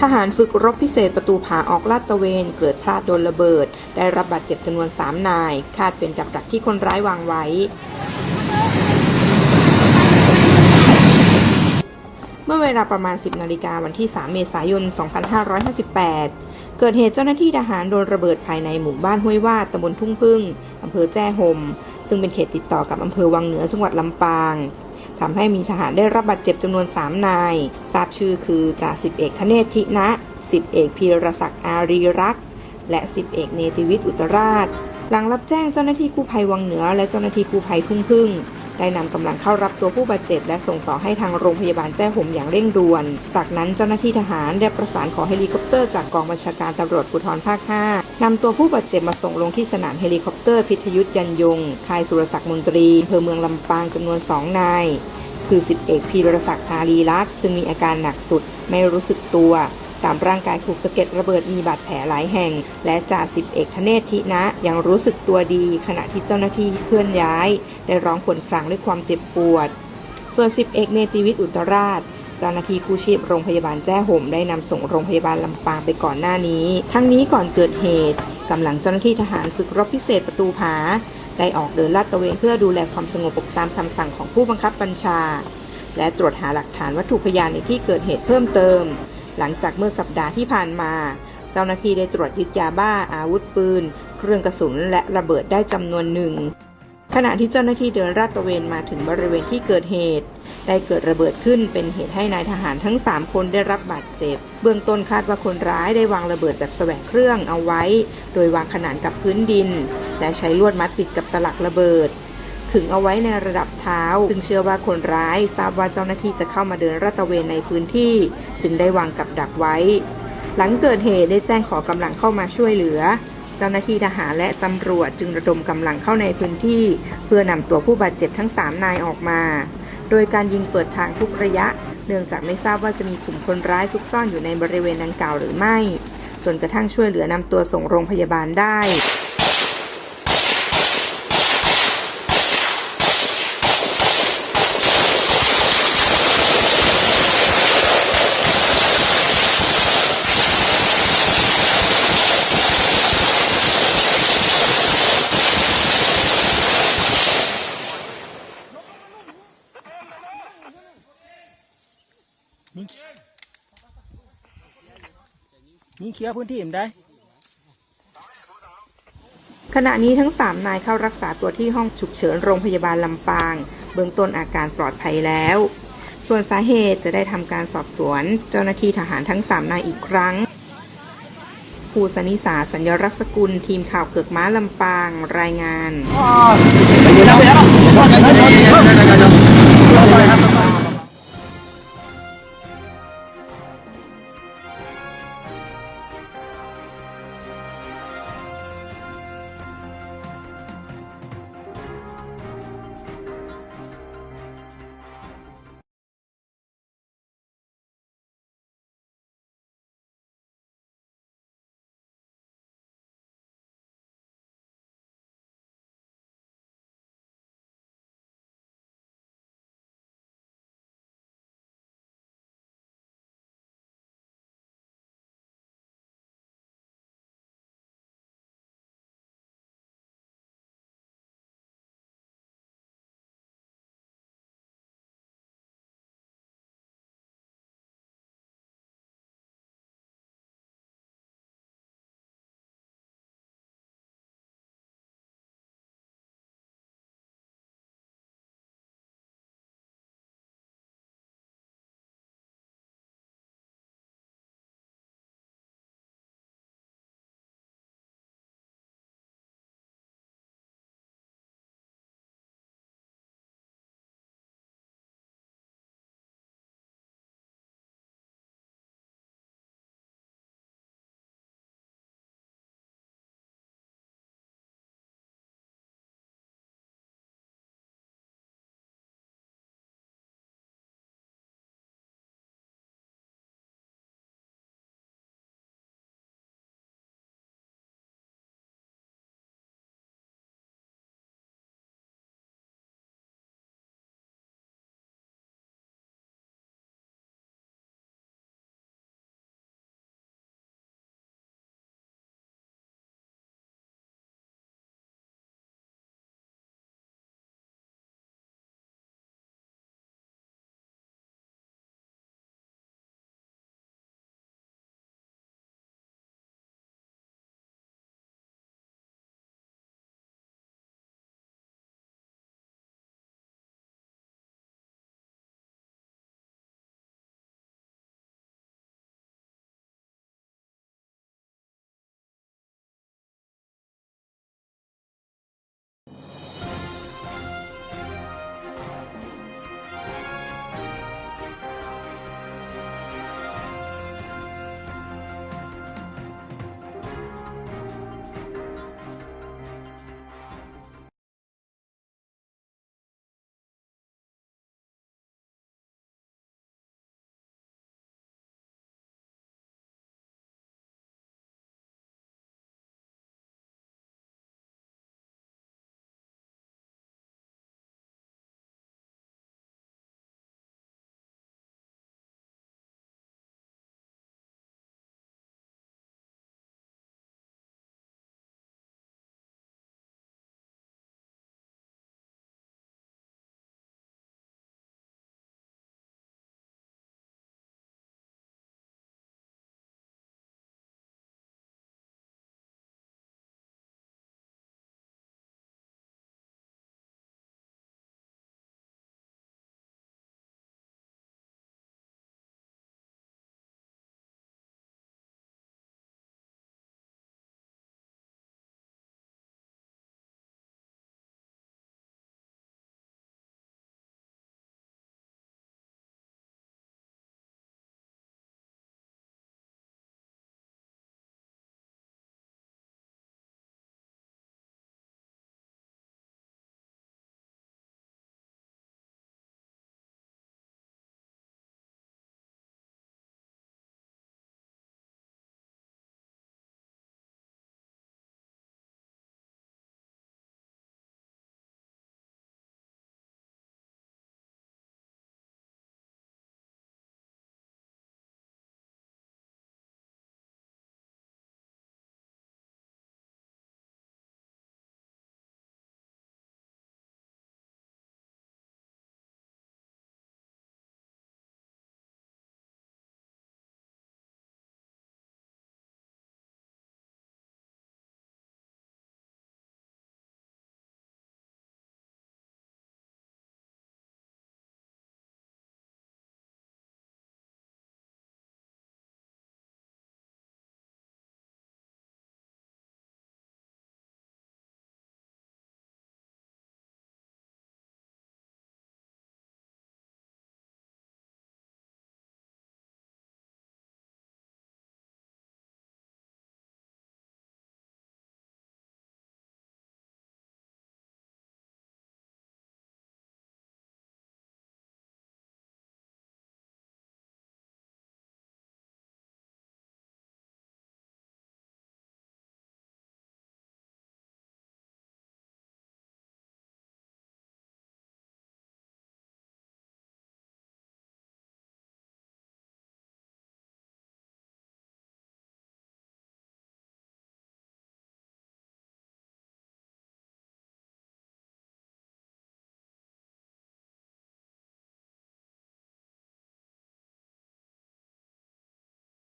ทหารฝึกรบพิเศษประตูผาออกลาดตระเวน เกิดพลาดโดนระเบิด ได้รับบาดเจ็บจำนวน 3 นาย คาดเป็นกับดักที่คนร้ายวางไว้เมื่อเวลาประมาณ 10 นาฬิกาวันที่ 3 เมษายน 2558 เกิดเหตุเจ้าหน้าที่ทหารโดนระเบิดภายในหมู่บ้านห้วยวาดตำบลทุ่งพึ่ง อำเภอแจ้ห่ม ซึ่งเป็นเขตติดต่อกับอำเภอวังเหนือจังหวัดลำปาง ทำให้มีทหารได้รับบาดเจ็บจำนวน 3 นาย ทราบชื่อคือจ่าสิบเอกคเนศทินะสิบเอกพีรศักดิ์อารีรักษ์ และสิบเอกเนติวิทย์อุตราช หลังรับแจ้งเจ้าหน้าที่กู้ภัยวังเหนือ และเจ้าหน้าที่กู้ภัยทุ่งพึ่ง ได้นำกำลังเข้ารับตัวผู้บาดเจ็บ และส่งต่อให้ทางโรงพยาบาลแจ้ห่มอย่างเร่งด่วน จากนั้นเจ้าหน้าที่ทหารได้ประสานขอเฮลิคอปเตอร์จากกองบัญชาการตำรวจภูธรภาค 5 นำตัวผู้บาดเจ็บมาส่งลงที่สนามเฮลิคอปเตอร์พิทยุทธยันยง ค่ายสุรศักดิ์มนตรีอำเภอเมืองลำปางจำนวน 2 นาย คือ 10 เอกพีรศักดิ์อารีรักษ์ซึ่งมีอาการหนักสุดไม่รู้สึกตัว ตามร่างกายถูกสะเก็ดระเบิดมีบาดแผลหลายแห่ง และจ่าสิบเอกธเนศทินะ ยังรู้สึกตัวดีขณะที่เจ้าหน้าที่เคลื่อนย้าย ได้ร้องครวญครางด้วยความเจ็บปวด ส่วนสิบเอกเนติวิทย์อุตราชเจ้าหน้าที่กู้ชีพโรงพยาบาลแจ้ห่มได้นำส่งโรงพยาบาลลำปางไปก่อนหน้านี้ ทั้งนี้ก่อนเกิดเหตุกำลังเจ้าหน้าที่ทหารฝึกรบพิเศษประตูผา ได้ออกเดินลาดตระเวนเพื่อดูแลความสงบตามคำสั่งของผู้บังคับบัญชา และตรวจหาหลักฐานวัตถุพยานในที่เกิดเหตุเพิ่มเติม หลังจากเมื่อสัปดาห์ที่ผ่านมา เจ้าหน้าที่ได้ตรวจยึดยาบ้าอาวุธปืน เครื่องกระสุนและระเบิดได้จำนวนหนึ่ง ขณะที่เจ้าหน้าที่เดินลาดตระเวนมาถึงบริเวณที่เกิดเหตุ ได้เกิดระเบิดขึ้นเป็นเหตุให้นายทหารทั้ง 3 คนได้รับบาดเจ็บ เบื้องต้นคาดว่าคนร้ายได้วางระเบิดแบบแสวงเครื่องเอาไว้ โดยวางขนานกับพื้นดิน และใช้ลวดมัดติดกับสลักระเบิด ขึงเอาไว้ในระดับเท้า ซึ่งเชื่อว่าคนร้ายทราบว่าเจ้าหน้าที่จะเข้ามาเดินลาดตเวนในพื้นที่ จึงได้วางกับดักไว้ หลังเกิดเหตุได้แจ้งขอกำลังเข้ามาช่วยเหลือ เจ้าหน้าที่ทหารและตำรวจจึงระดมกำลังเข้าในพื้นที่ เพื่อนำตัวผู้บาดเจ็บทั้ง 3 นายออกมา โดยการยิงเปิดทางทุกระยะ เนื่องจากไม่ทราบว่าจะมีกลุ่มคนร้ายซุกซ่อนอยู่ในบริเวณดังกล่าวหรือไม่ จนกระทั่งช่วยเหลือนำตัวส่งโรงพยาบาลได้ ยิงเคลียร์พื้นที่ผมได้ ขณะนี้ทั้ง 3 นายเข้ารักษาตัวที่ห้องฉุกเฉินโรงพยาบาลลำปาง เบื้องต้นอาการปลอดภัยแล้ว ส่วนสาเหตุจะได้ทำการสอบสวน เจ้าหน้าที่ทหารทั้ง 3 นายอีกครั้งภูสนิสาสัญรักษกุลทีมข่าวเกิกม้าลำปาง รายงาน